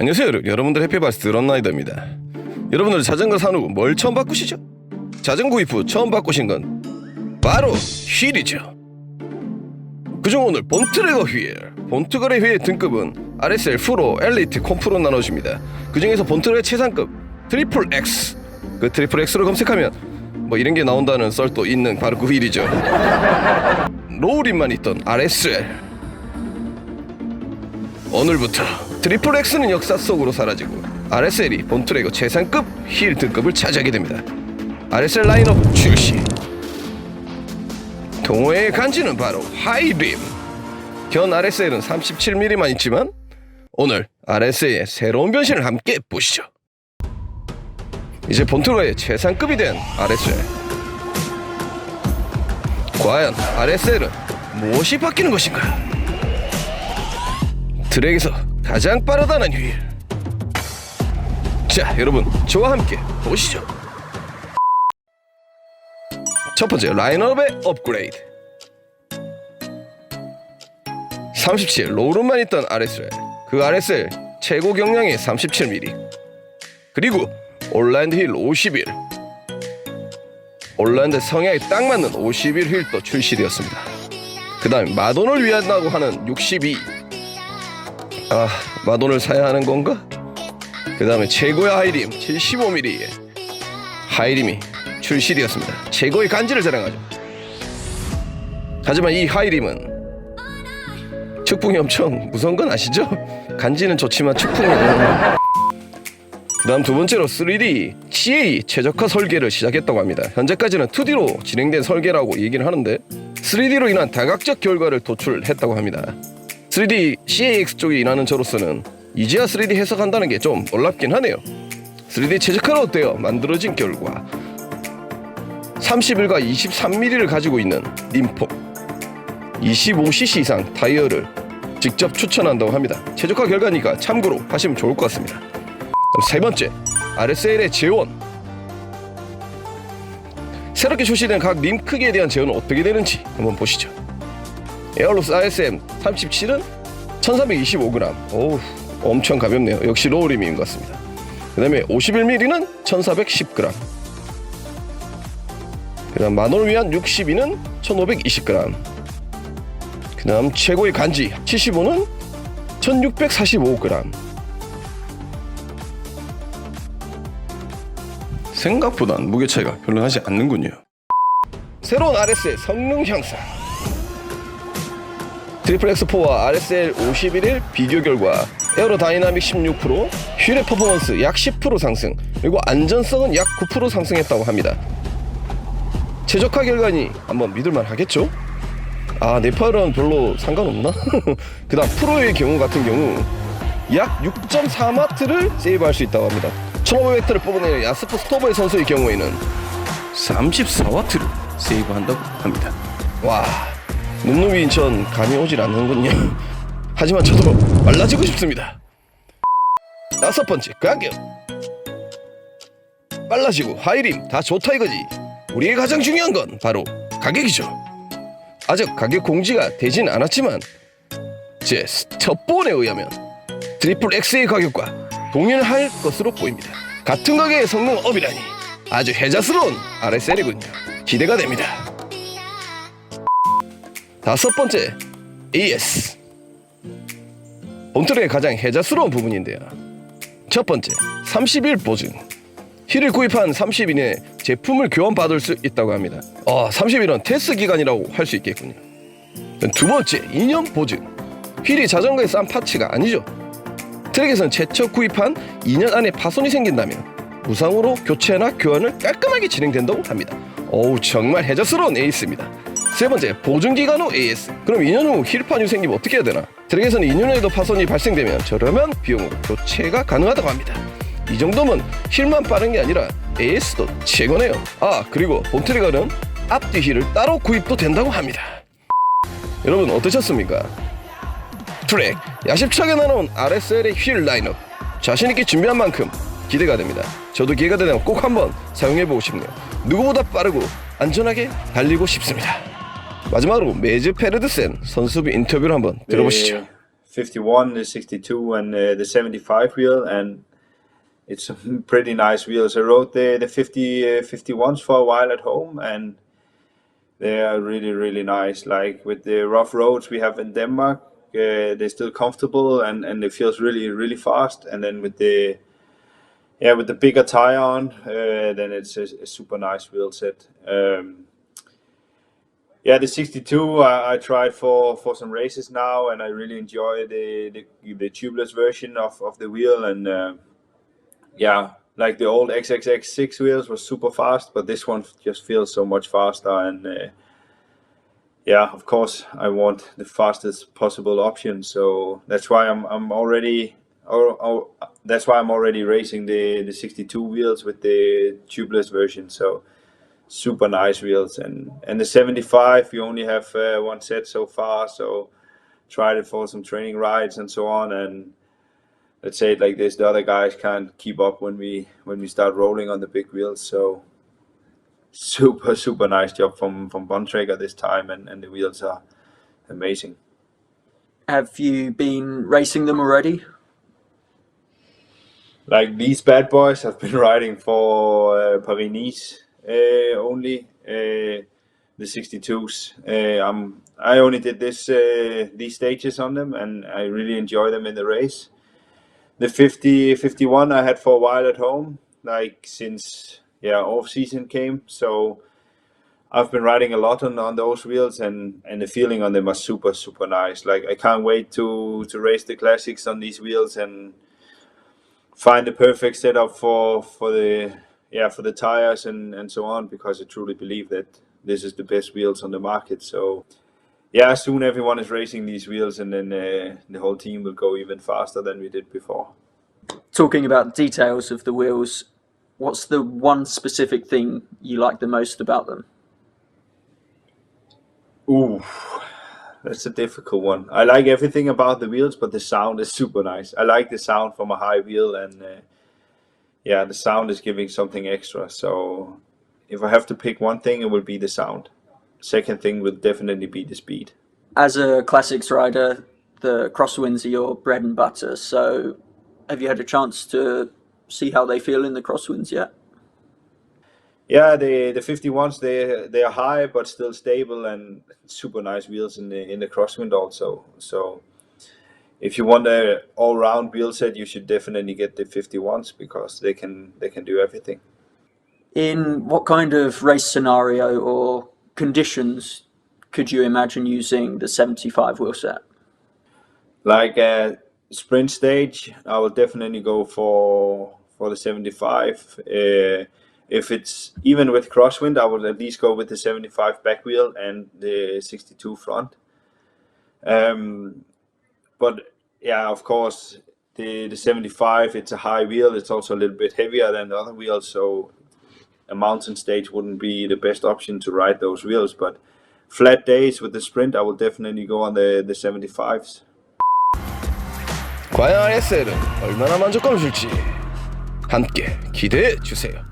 안녕하세요 여러분. 여러분들 해피바스 런나이더입니다. 여러분들 자전거 산 후 뭘 처음 바꾸시죠? 자전거 구입 후 처음 바꾸신 건 바로 휠이죠. 그중 오늘 본트레거 휠. 본트거래 휠의 등급은 RSL 프로, 엘리트, 콤프로 나눠집니다. 그 중에서 본트레거 최상급 트리플 X. 그 트리플 X로 검색하면 뭐 이런 게 나온다는 썰도 있는 바로 그 휠이죠. 로우림만 있던 RSL 오늘부터 트리플 X는 역사 속으로 사라지고 RSL이 본트레거 최상급 힐 등급을 차지하게 됩니다. RSL 라인업 출시. 동호회의 간지는 바로 하이림. 현 RSL은 37mm만 있지만 오늘 RSL의 새로운 변신을 함께 보시죠. 이제 본트레거의 최상급이 된 RSL. 과연 RSL은 무엇이 바뀌는 것인가? 트랙에서 가장 빠르다는 휠. 자, 여러분, 저와 함께 보시죠. 첫 번째 라인업의 업그레이드. 37 로우룸만 있던 RSL. 그 RSL 최고 경량의 37mm. 그리고 올랜드 힐 51. 올랜드 성향에 딱 맞는 51 휠도 출시되었습니다. 그 다음 마돈을 위한다고 하는 62. 아 마돈을 사야 하는 건가? 그 다음에 최고의 하이림 75mm의 하이림이 출시되었습니다. 최고의 간지를 자랑하죠. 하지만 이 하이림은 측풍이 엄청 무서운 건 아시죠? 간지는 좋지만 측풍은 그 다음 두 번째로 3D CA 최적화 설계를 시작했다고 합니다. 현재까지는 2D로 진행된 설계라고 얘기를 하는데 3D로 인한 다각적 결과를 도출했다고 합니다 3D CAX 쪽에 일하는 저로서는 이제야 3D 해석한다는 게 좀 놀랍긴 하네요. 3D 최적화로 되어 만들어진 결과 31과 23mm를 가지고 있는 림폭 25cc 이상 타이어를 직접 추천한다고 합니다. 최적화 결과니까 참고로 하시면 좋을 것 같습니다. 세 번째 RSL의 재원 새롭게 출시된 각 림 크기에 대한 재원은 어떻게 되는지 한번 보시죠. 에어로스 RSM 37은 1325g. 오우, 엄청 가볍네요. 역시 로우림인 것 같습니다. 그 다음에 51mm는 1410g. 그 다음 만원을 위한 62는 1520g. 그 다음 최고의 간지 75는 1645g. 생각보단 무게 차이가 별로 나지 않는군요. 새로운 RS의 성능 향상. 트리플 X4와 RSL 51일 비교 결과 에어로 다이나믹 16%, 휠의 퍼포먼스 약 10% 상승, 그리고 안전성은 약 9% 상승했다고 합니다. 최적화 결과니 한번 믿을만 하겠죠? 아, 네팔은 별로 상관없나? 그 다음 프로의 경우 같은 경우 약 6.4마트를 세이브할 수 있다고 합니다. 1500W를 뽑아내는 야스프 스토버의 선수의 경우에는 34와트를 세이브한다고 합니다. 와, 놈놈이 인천 감이 오질 않는군요. 하지만 저도 빨라지고 싶습니다. 다섯 번째 가격. 빨라지고 하이림 다 좋다 이거지. 우리의 가장 중요한 건 바로 가격이죠. 아직 가격 공지가 되진 않았지만 제 스톱본에 의하면 트리플 X의 가격과 동일할 것으로 보입니다. 같은 가격의 성능 업이라니 아주 혜자스러운 RSL이군요. 기대가 됩니다. 다섯 번째 AS 본트의 가장 혜자스러운 부분인데요. 첫 번째 30일 보증 휠을 구입한 30일 이내 제품을 교환받을 수 있다고 합니다. 아, 30일은 테스트 기간이라고 할 수 있겠군요. 두 번째 2년 보증 휠이 자전거에 싼 파츠가 아니죠. 트랙에서는 최초 구입한 2년 안에 파손이 생긴다면 무상으로 교체나 교환을 깔끔하게 진행된다고 합니다. 어우 정말 해저스러운 에이스입니다. 세 번째 보증 기간 후 AS. 그럼 2년 후 힐판이 생기면 어떻게 해야 되나? 트랙에서는 2년 후에도 파손이 발생되면 저렴한 비용으로 교체가 가능하다고 합니다. 이 정도면 힐만 빠른 게 아니라 AS도 최고네요. 아 그리고 봄트리거는 앞뒤 힐을 따로 구입도 된다고 합니다. 여러분 어떠셨습니까? 트랙 야심차게 나눠온 RSL의 휠 라인업 자신있게 준비한 만큼 기대가 됩니다 저도 기회가 되면 꼭 한번 사용해보고 싶네요 누구보다 빠르고 안전하게 달리고 싶습니다 마지막으로 메즈 페르드센 선수비 인터뷰를 한번 들어보시죠 네, 51, the 62, and uh, the 75 wheel, and it's some pretty nice wheels. I rode the the 50 uh, 51s for a while at home, and they are really really nice. Like with the rough roads we have in Denmark, uh, they're still comfortable and and it feels really really fast. And then with the yeah with the bigger tire on, uh, then it's a, a super nice wheel set. Um, yeah, the 62 I, I tried for for some races now, and I really enjoy the the, the tubeless version of, of the wheel. And uh, yeah, like the old XXX6 wheels was super fast, but this one just feels so much faster. And uh, yeah, of course, I want the fastest possible option. So that's why I'm I'm already. Oh, oh, that's why I'm already racing the the 62 wheels with the tubeless version. So super nice wheels. And and the 75 we only have uh, one set so far so tried it for some training rides and so on. And let's say it like this the other guys can't keep up when we when we start rolling on the big wheels. So super super nice job from from Bontrager this time and and the wheels are amazing. Have you been racing them already? like these bad boys I've been riding for uh, Paris Nice only uh, the 62s. Uh, I'm I only did this uh, these stages on them, and I really enjoy them in the race. The 50 51 I had for a while at home, like since yeah off season came. So I've been riding a lot on, on those wheels, and and the feeling on them are super super nice. Like I can't wait to to race the classics on these wheels and find the perfect setup for for the yeah for the tires and and so on because I truly believe that this is the best wheels on the market. So yeah, soon everyone is racing these wheels, and then uh, the whole team will go even faster than we did before. Talking about details of the wheels, what's the one specific thing you like the most about them? Ooh, that's a difficult one. I like everything about the wheels, but the sound is super nice. I like the sound from a high wheel, and uh, yeah, the sound is giving something extra. So if I have to pick one thing, it will be the sound. Second thing will definitely be the speed. As a classics rider, the crosswinds are your bread and butter. So, have you had a chance to see how they feel in the crosswinds yet? Yeah, the the 51s they they are high but still stable and super nice wheels in the in the crosswind also. So if you want a all round wheel set, you should definitely get the 51s because they can they can do everything. In what kind of race scenario or conditions could you imagine using the 75 wheel set? Like a sprint stage, I will definitely go for for the 75. Uh, if it's even with crosswind, I will at least go with the 75 back wheel and the 62 front. Um, but yeah, of course, the the 75 it's a high wheel. It's also a little bit heavier than the other wheels, so a mountain stage wouldn't be the best option to ride those wheels. But flat days with the sprint, I will definitely go on the the 75s. 과연 RSL은 얼마나 만족감을 줄지 함께 기대해 주세요.